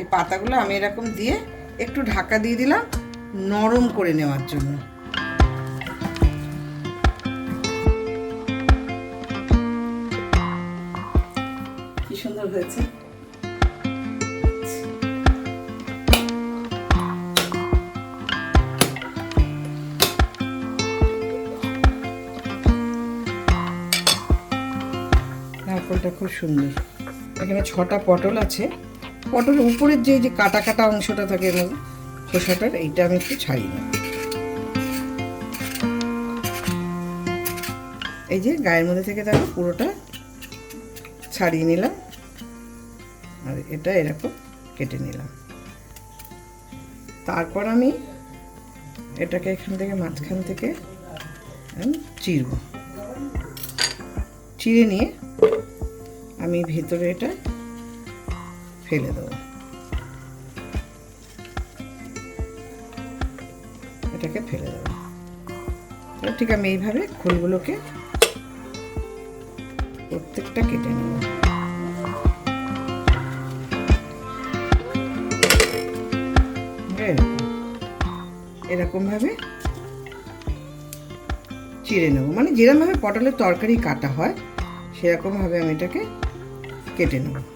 এই পাতাগুলো আমি এরকম দিয়ে একটু ঢাকা দিয়ে দিলাম, নরম করে নেওয়ার জন্য। কি সুন্দর হয়েছে। নারকলটা খুব সুন্দর। এখানে ছটা পটল আছে। পটলের উপরের যে যে কাটা কাটা অংশটা থাকে এর খোসাটার, এইটা আমি একটু ছাড়িয়ে নেব এই যে গায়ের মধ্যে থেকে দেখো, পুরোটা ছাড়িয়ে নিলাম। আর এটা এরকম কেটে নিলাম। তারপর আমি এটাকে এখান থেকে মাঝখান থেকে চিরব। চিড়ে নিয়ে আমি ভেতরে এটা ফেলে দেবো। এটাকে ফেলে দেবো। ঠিক আমি এইভাবে খোলগুলোকে প্রত্যেকটা কেটে নেব। এরকম। এরকমভাবে চিড়ে নেব। মানে যেরকমভাবে পটলের তরকারি কাটা হয়, সেরকমভাবে আমি এটাকে কেটে নেব।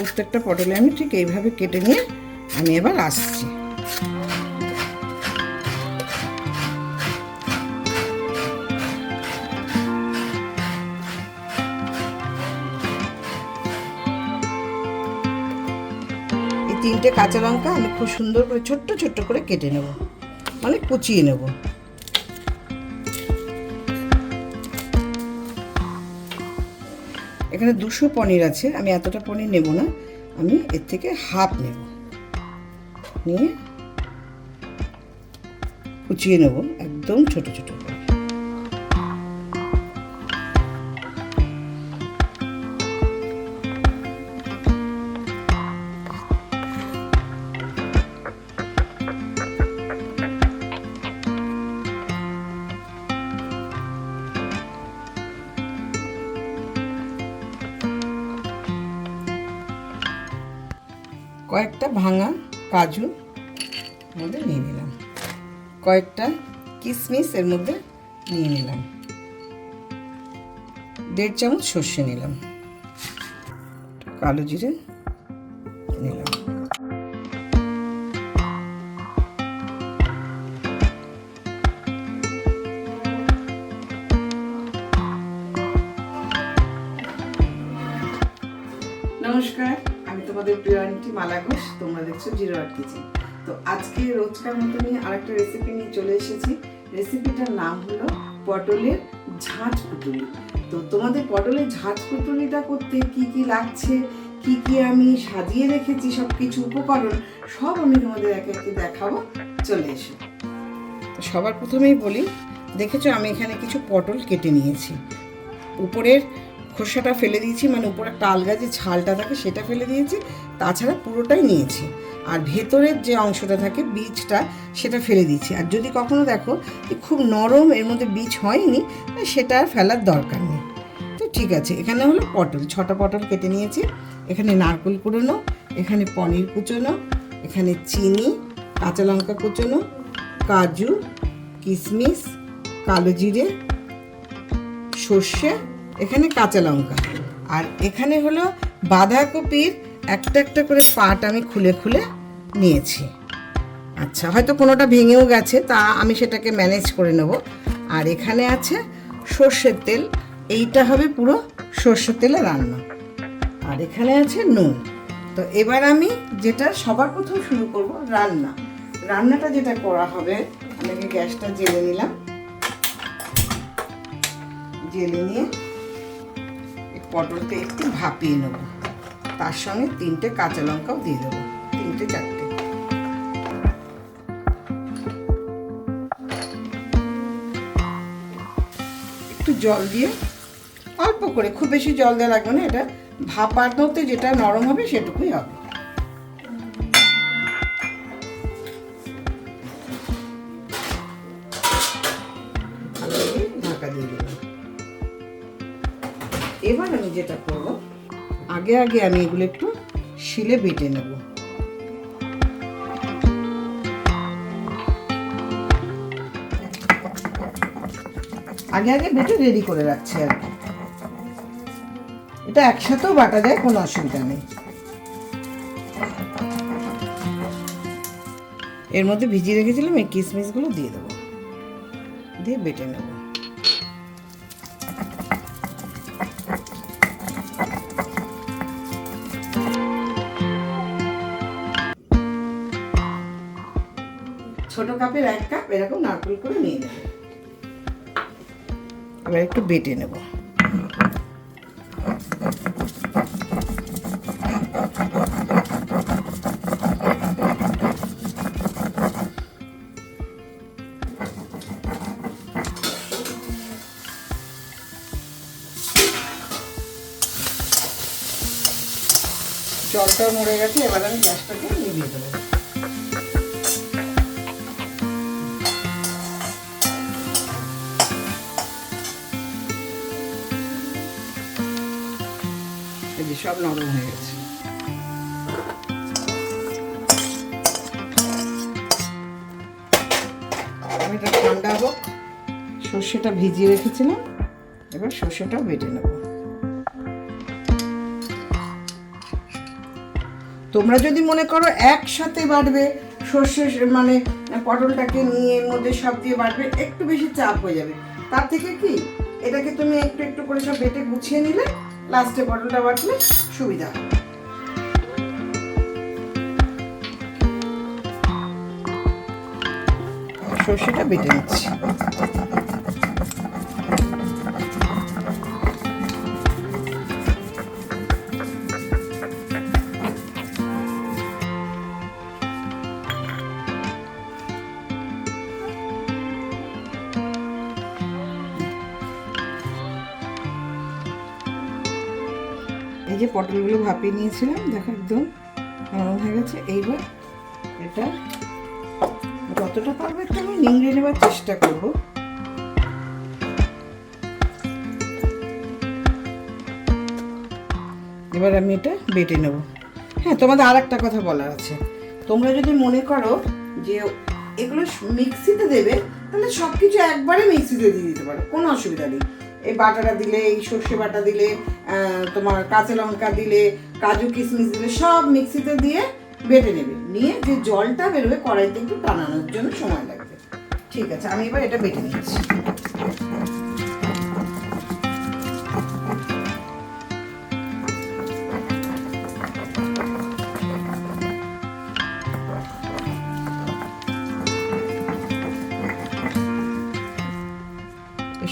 প্রত্যেকটা পটলে আমি ঠিক এইভাবে কেটে নিয়ে আমি এবার আসছি। তিনটে কাঁচা লঙ্কা আমি খুব সুন্দর করে, ছোট্ট ছোট্ট করে কেটে নেব। মানে কুচিয়ে নেব। এখানে দুশো পনির আছে। আমি এতটা পনির নেব না। আমি এর থেকে হাফ নেব। নিয়ে কুচিয়ে নেব। একদম ছোট ছোট। কয়েকটা ভাঙা কাজু মধ্যে নিয়ে নিলাম। কয়েকটা কিশমিশ এর মধ্যে নিয়ে নিলাম। দেড় চামচ সর্ষে নিলাম। কালো জিরে নিলাম। নমস্কার। তোমাদের প্রিয় আন্টি মালা ঘোষ, তোমরা দেখছ জিরো আর্ট কিচেন তো আজকে রোজকার মতনই আরেকটা রেসিপি নিয়ে চলে এসেছি। রেসিপিটার নাম হলো পটলের ঝাঁঝ পুটুলি তো তোমাদের পটলের ঝাঁঝ পুটুলিটা করতে কি কি লাগছে, কি কি আমি সাজিয়ে রেখেছি সব কিছু উপকরণ, সব আমি তোমাদের একে একে দেখাবো। চলে এসো। সবার প্রথমেই বলি, দেখেছ আমি এখানে কিছু পটল কেটে নিয়েছি। উপরের খোসাটা ফেলে দিয়েছি মানে উপরে একটা আলগা যে ছালটা থাকে সেটা ফেলে দিয়েছি, তাছাড়া পুরোটাই নিয়েছি। আর ভেতরের যে অংশটা থাকে, বীজটা, সেটা ফেলে দিয়েছি। আর যদি কখনো দেখো খুব নরম, এর মধ্যে বীজ হয়নি সেটা ফেলার দরকার নেই। তো ঠিক আছে, এখানে হলো পটল, ছটা পটল কেটে নিয়েছি। এখানে নারকেল কুড়োনো, এখানে পনির কুচোনো, এখানে চিনি, কাঁচা লঙ্কা কুচোনো, কাজু কিশমিশ কালো জিরে, সর্ষে এখানে কাঁচা লঙ্কা। আর এখানে হলো বাঁধাকপির একটা একটা করে পাট আমি খুলে খুলে নিয়েছি। আচ্ছা হয়তো কোনোটা ভেঙেও গেছে, তা আমি সেটাকে ম্যানেজ করে নেব। আর এখানে আছে সর্ষের তেল, এইটা হবে পুরো সর্ষের তেলে রান্না। আর এখানে আছে নুন। তো এবার আমি যেটা সবার প্রথম শুরু করব, রান্না। রান্নাটা যেটা করা হবে, আমি গ্যাসটা জেলে নিলাম। জেলে নিয়ে এই পটলটা একটু ভাপিয়ে নেব। তার সঙ্গে তিনটে কাঁচা লঙ্কাও দিয়ে দেবো, তিনটে চারটে। একটু জল দিয়ে, অল্প করে, খুব বেশি জল দেওয়া লাগবে না, এটা ভাপানোতে যেটা নরম হবে সেটুকুই হবে। আগে আগে আমি এগুলো একটু শিলে বেটে নেব। আগে আগে বেটে রেডি করে রাখছি আর কি। এটা একসাথেও বাটা যায়, কোনো অসুবিধা নেই। এর মধ্যে ভিজিয়ে রেখেছিলাম, এই কিশমিশগুলো দিয়ে দেবো। দিয়ে বেটে নেব। কাপের এক কাপ এরকম নারকেল করে নিয়ে নেব। এবার একটু বেটে নেব। জলটা মরে গেছে, এবার আমি গ্যাসটাকে নিভিয়ে দেবো। সব নরম হয়ে গেছে। এটা ঠান্ডা হোক সর্ষেটা ভিজিয়ে রেখেছিলাম, এবার সর্ষেটাও বেটে নেব। তোমরা যদি মনে করো একসাথে বাড়বে সর্ষে মানে পটলটাকে নিয়ে এর মধ্যে সব দিয়ে বাড়বে একটু বেশি চাপ হয়ে যাবে। তার থেকে কি? এটাকে তুমি একটু একটু করে সব বেটে গুছিয়ে নিলে লাস্টে পটলটা বাটলে সুবিধা। সর্ষেটা বেটে নিচ্ছি। পটলগুলো ভাপিয়ে নিয়েছিলাম। দেখো একদম নরম হয়ে গেছে। এইবার এটা যতটা পারব একটু আমি নিংড়ে নেবার চেষ্টা করব। এবার আমি এটা বেটে নেব। হ্যাঁ তোমাদের আর একটা কথা বলার আছে। তোমরা যদি মনে করো যে এগুলো মিক্সিতে দেবে, তাহলে সব কিছু একবারে মিক্সিতে দিয়ে দিতে পারো। কোনো অসুবিধা নেই। এই বাটাটা দিলে, এই সর্ষে বাটা দিলে তোমার কাঁচা লঙ্কা দিলে, কাজু কিশমিশ দিলে, সব মিক্সিতে দিয়ে বেটে নেবে। নিয়ে যে জলটা বেরোবে, কড়াইতে একটু টানানোর জন্য সময় লাগবে। ঠিক আছে, আমি এবার এটা বেটে নিচ্ছি।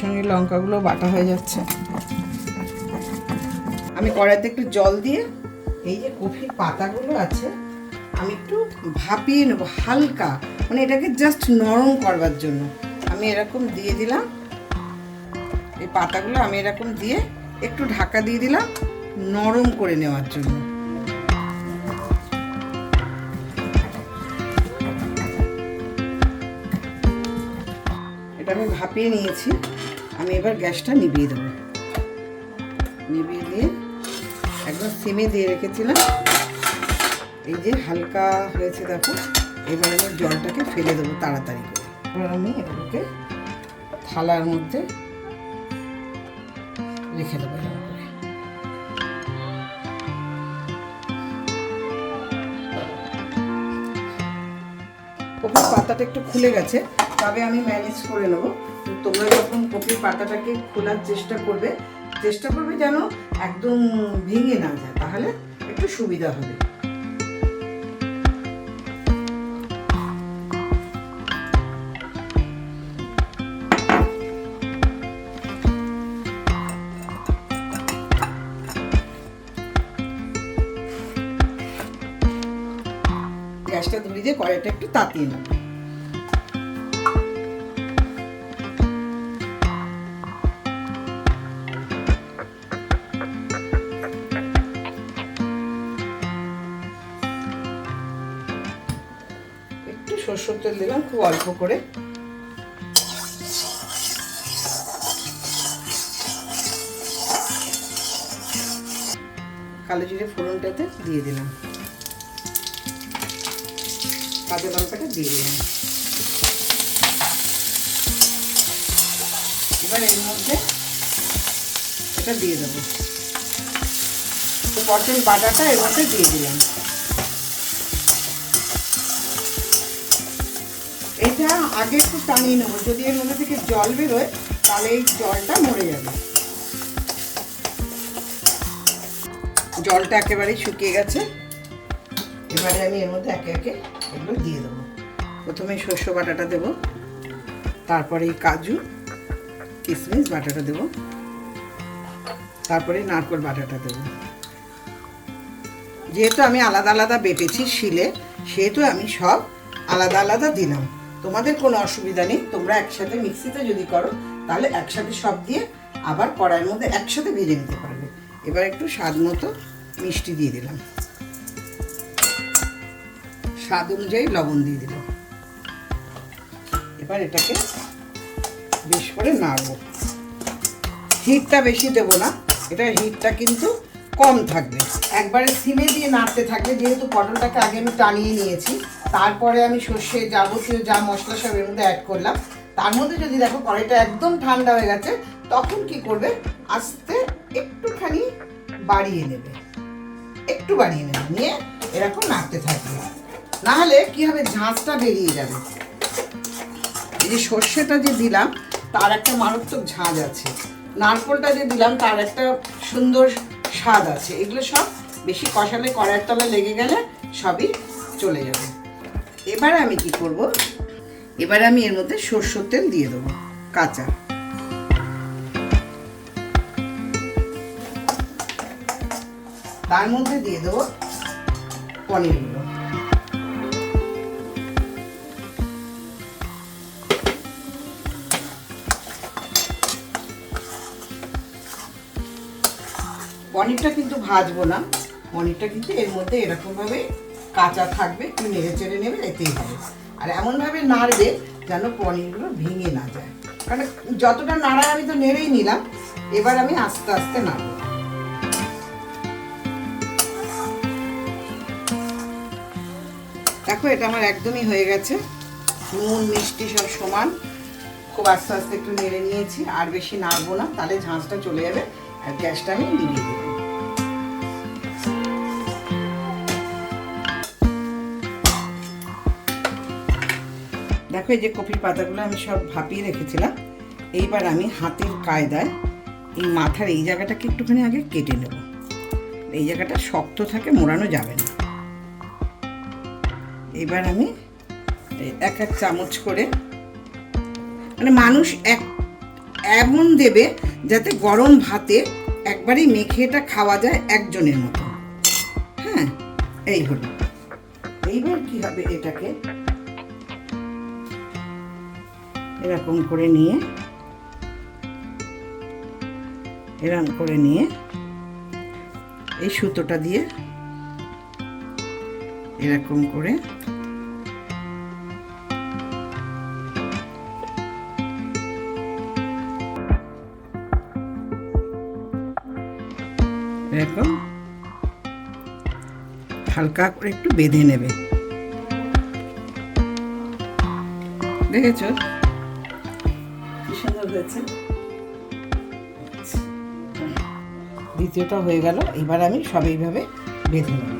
সঙ্গে লঙ্কাগুলো বাটা হয়ে যাচ্ছে। আমি কড়াইতে একটু জল দিয়ে এই যে কফির পাতাগুলো আছে, আমি একটু ভাপিয়ে নেব হালকা। মানে এটাকে জাস্ট নরম করবার জন্য। আমি এরকম দিয়ে দিলাম। এই পাতাগুলো আমি এরকম দিয়ে একটু ঢাকা দিয়ে দিলাম, নরম করে নেওয়ার জন্য। ভাপিয়ে নিয়েছি। আমি এবার গ্যাসটা নিভিয়ে দেবো। নিভিয়ে দিয়ে একদম সিমে দিয়ে রেখেছিলাম। এই যে হালকা হয়েছে দেখো, এবার আমি জলটাকে ফেলে দেবো তাড়াতাড়ি করে। এবার আমি এগুলোকে থালার মধ্যে রেখে দেবো কপির পাতাটা একটু খুলে গেছে, তবে আমি ম্যানেজ করে নেব। তোমরা যখন কপির পাতাটাকে খোলার চেষ্টা করবে চেষ্টা করবে যেন একদম ভেঙে না যায়, তাহলে একটু সুবিধা হবে। গ্যাসটা ধরিয়ে দিয়ে কড়াইটা একটু তাতিয়ে নেব। দিলাম, খুব অল্প করে। কালো জিরে ফোড়নটাতে দিয়ে দিলাম। কাঁচা লঙ্কাটা দিয়ে দিলাম। এবার এর মধ্যে এটা দিয়ে দেবো। পটল বাটাটা এর মধ্যে দিয়ে দিলাম এটা আগে একটু টানিয়ে নেব। যদি এর মধ্যে থেকে জল বেরোয়, তাহলে এই জলটা মরে যাবে। জলটা একেবারেই শুকিয়ে গেছে। এবারে আমি এর মধ্যে একে একে এগুলো দিয়ে দেবো। প্রথমে শস্য বাটাটা দেবো। তারপরে এই কাজু কিশমিশ বাটাটা দেবো। তারপরে নারকোল বাটাটা দেবো। যেহেতু আমি আলাদা আলাদা বেটেছি শিলে, সেহেতু আমি সব আলাদা আলাদা দিলাম। তোমাদের কোনো অসুবিধা নেই, তোমরা একসাথে মিক্সিতে যদি করো, তাহলে একসাথে সব দিয়ে আবার কড়াইয়ের মধ্যে একসাথে ভেজে নিতে পারবে। এবার একটু স্বাদ মতো মিষ্টি দিয়ে দিলাম। স্বাদ অনুযায়ী লবণ দিয়ে দিলাম। এবার এটাকে বেশ করে নাড়বো। হিটটা বেশি দেব না, এটা হিটটা কিন্তু কম থাকবে। একবারে সিমে দিয়ে নাড়তে থাকবে, যেহেতু পটলটাকে আগে আমি টানিয়ে নিয়েছি। তারপরে আমি সর্ষে যাবতীয় যা মশলা সব এর মধ্যে অ্যাড করলাম। তার মধ্যে যদি দেখো কড়াইটা একদম ঠান্ডা হয়ে গেছে, তখন কি করবে? আস্তে একটুখানি বাড়িয়ে নেবে। একটু বাড়িয়ে নেবে, নিয়ে এরকম নাড়তে থাকবে। না হলে কি হবে? ঝাঁঝটা বেরিয়ে যাবে। এই যে সর্ষেটা যে দিলাম, তার একটা মারাত্মক ঝাঁজ আছে। নারকোলটা যে দিলাম, তার একটা সুন্দর স্বাদ আছে। এগুলো সব বেশি কষালে কড়ার তলে লেগে গেলে সবই চলে যাবে। এবার আমি কি করব? এবার আমি এর মধ্যে সর্ষের তেল দিয়ে দেবো, কাঁচা। তার মধ্যে দিয়ে দেবো পনিরগুলো। পনিরটা কিন্তু ভাজবো না। পনিরটা কিন্তু এর মধ্যে এরকমভাবে কাঁচা থাকবে, একটু নেড়ে চেড়ে নেবে, এতেই হবে। আর এমনভাবে নাড়বে যেন পনিরগুলো ভেঙে না যায়। কারণ যতটা নাড়ায় আমি তো নেড়েই নিলাম, এবার আমি আস্তে আস্তে নাড়বো। দেখো, এটা আমার একদমই হয়ে গেছে। নুন, মিষ্টি সব সমান। খুব আস্তে আস্তে একটু নেড়ে নিয়েছি, আর বেশি নাড়বো না, তাহলে ঝাঁঝটা চলে যাবে। আর গ্যাসটা আমি নিভিয়ে দেবো দেখো, এই যে কপির পাতাগুলো আমি সব ভাপিয়ে রেখেছিলাম। এইবার আমি হাতের কায়দায় এই মাথার এই জায়গাটাকে একটুখানি আগে কেটে নেব। এই জায়গাটা শক্ত থাকে, মোড়ানো যাবে না। এবার আমি এক এক চামচ করে মানে মানুষ এক এমন দেবে যাতে গরম ভাতে একবারই মেখে এটা খাওয়া যায় একজনের মতো। হ্যাঁ এই হলো। এইবার কি হবে এটাকে? এরকম করে নিয়ে, এরকম করে নিয়ে এই সুতোটা দিয়ে এরকম করে হালকা করে একটু বেঁধে নেবে। দেখেছ? দ্বিতীয়টা হয়ে গেল, এবার আমি সব এইভাবে বেঁধে নেব।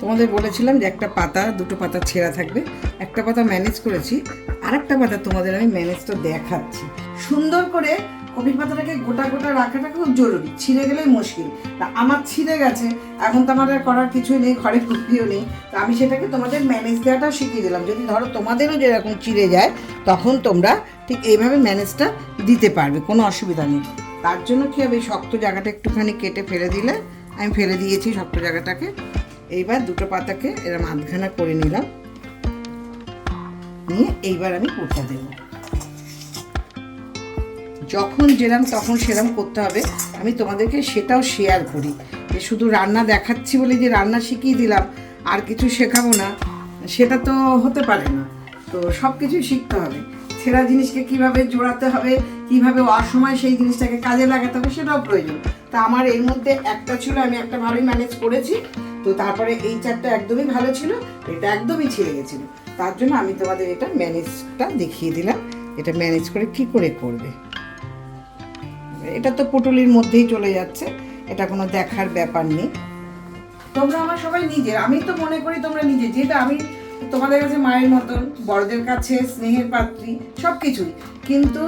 তোমাদের বলেছিলাম যে একটা পাতা, দুটো পাতা ছেঁড়া থাকবে। একটা পাতা ম্যানেজ করেছি আর একটা পাতা তোমাদের আমি ম্যানেজটা দেখাচ্ছি। সুন্দর করে কপির পাতাটাকে গোটা গোটা রাখাটা খুব জরুরি, ছিঁড়ে গেলেই মুশকিল। তা আমার ছিঁড়ে গেছে, এখন তো আমার করার কিছুই নেই, ঘরে কপিও নেই। তা আমি সেটাকে তোমাদের ম্যানেজ দেওয়াটাও শিখিয়ে দিলাম। যদি ধরো তোমাদেরও যেরকম চিড়ে যায়, তখন তোমরা ঠিক এইভাবে ম্যানেজটা দিতে পারবে, কোনো অসুবিধা নেই। তার জন্য কী হবে শক্ত জায়গাটা একটুখানি কেটে ফেলে দিলে, আমি ফেলে দিয়েছি শক্ত জায়গাটাকে। এইবার দুটো পাতাকে এরম আধখানা করে নিলাম। নিয়ে এইবার আমি পুরটা দেব। যখন যেরাম তখন সেরাম করতে হবে। আমি তোমাদেরকে সেটাও শেয়ার করি যে শুধু রান্না দেখাচ্ছি বলে যে রান্না শিখিয়ে দিলাম, আর কিছু শেখাবো না, সেটা তো হতে পারে না। তো সব কিছুই শিখতে হবে। ছেঁড়া জিনিসকে কীভাবে জোড়াতে হবে, কীভাবে অসময় সেই জিনিসটাকে কাজে লাগাতে হবে সেটাও প্রয়োজন। তা আমার এর মধ্যে একটা ছিল, আমি একটা ভালোই ম্যানেজ করেছি। তো তারপরে এই চারটা একদমই ভালো ছিল, এটা একদমই ছিঁড়ে গেছিল। তার জন্য আমি তোমাদের এটা ম্যানেজটা দেখিয়ে দিলাম, এটা ম্যানেজ করে কি করে করবে। এটা তো পুটুলির মধ্যেই চলে যাচ্ছে, এটা কোনো দেখার ব্যাপার নেই। তোমরা আমার সবাই নিজের, আমি তো মনে করি তোমরা নিজে যেটা আমি তোমাদের কাছে মায়ের মতন, বড়দের কাছে, স্নেহের পাত্রী সব কিছুই কিন্তু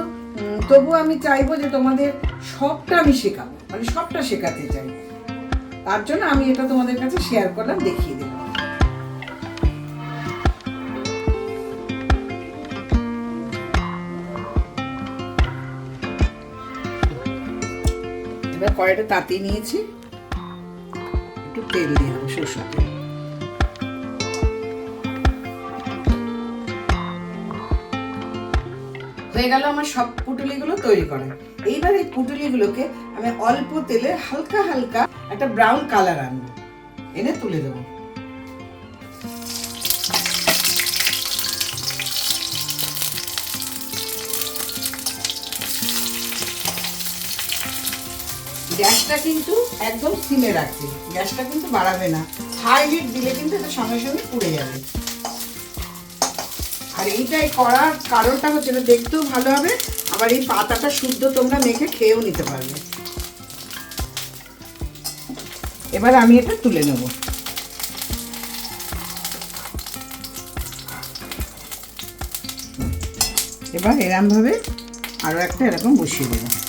তবু আমি চাইব যে তোমাদের সবটা আমি শেখাবো মানে সবটা শেখাতে চাই। তার জন্য আমি এটা তোমাদের কাছে শেয়ার করলাম, দেখিয়ে দিলাম। এবার কড়াইটা তাতিয়ে নিয়েছি। একটু তেল দিয়ে দেবো সরষের তেল। হয়ে গেল আমার সব পুটুলিগুলো তৈরি করা। এইবার এই পুটুলিগুলোকে আমি অল্প তেলে হালকা হালকা একটা ব্রাউন কালার আনব। এনে তুলে দেবো। গ্যাসটা কিন্তু একদম সিমে রাখবে। গ্যাসটা কিন্তু বাড়াবে না। হাই হিট দিলে কিন্তু এটা সঙ্গে সঙ্গে পুড়ে যাবে। আর এইটাই করার কারণটা হচ্ছে দেখতেও ভালো হবে, আবার এই পাতাটা শুদ্ধ তোমরা মেখে খেয়েও নিতে পারবে। এবার আমি এটা তুলে নেব। এবার এরমভাবে আরও একটা এরকম বসিয়ে দেবো।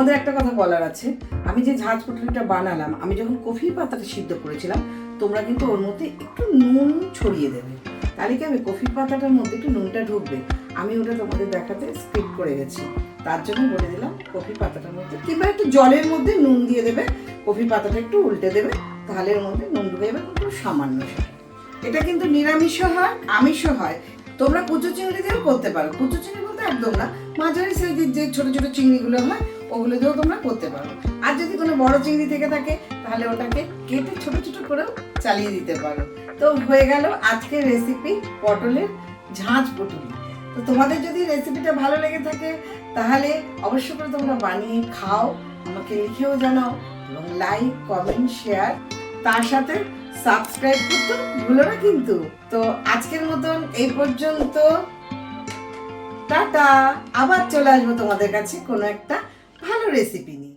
তোমাদের একটা কথা বলার আছে। আমি যে ঝাঁজ পুটুলিটা বানালাম, আমি যখন কফি পাতাটা সিদ্ধ করেছিলাম, তোমরা কিন্তু ওর মধ্যে একটু নুন ছড়িয়ে দেবে। তাহলে কি আমি কফি পাতাটার মধ্যে একটু নুনটা ঢুকবে। আমি ওটা তোমাদের দেখাতে স্কিপ করে গেছি। তার জন্য বলে দিলাম কফি পাতাটার মধ্যে কিংবা একটু জলের মধ্যে নুন দিয়ে দেবে। কফি পাতাটা একটু উল্টে দেবে, তাহলে এর মধ্যে নুন ঢুকে যাবে খুব সামান্য সেটা এটা কিন্তু নিরামিষও হয়, আমিষও হয়। তোমরা কুচু চিংড়ি দিয়েও করতে পারো। কুচু চিংড়ি বলতে একদম না। মাঝারি সাইজের যে ছোট ছোট চিংড়িগুলো হয়, ওগুলো দিয়েও তোমরা করতে পারো। আর যদি কোনো বড় চিংড়ি থেকে থাকে, তাহলে ওটাকে কেটে ছোট ছোট করেও চালিয়ে দিতে পারো। তো হয়ে গেল আজকের রেসিপি পটলের ঝাঁঝ পটলি। তো তোমাদের যদি রেসিপিটা ভালো লেগে থাকে, তাহলে অবশ্যই করে তোমরা বানিয়ে খাও, আমাকে লিখেও জানাও এবং লাইক কমেন্ট শেয়ার তার সাথে সাবস্ক্রাইব করতে ভুলো না কিন্তু। তো আজকের মতন এই পর্যন্ত। টাটা! আবার চলে আসব তোমাদের কাছে কোনো একটা ভালো রেসিপি নিয়ে।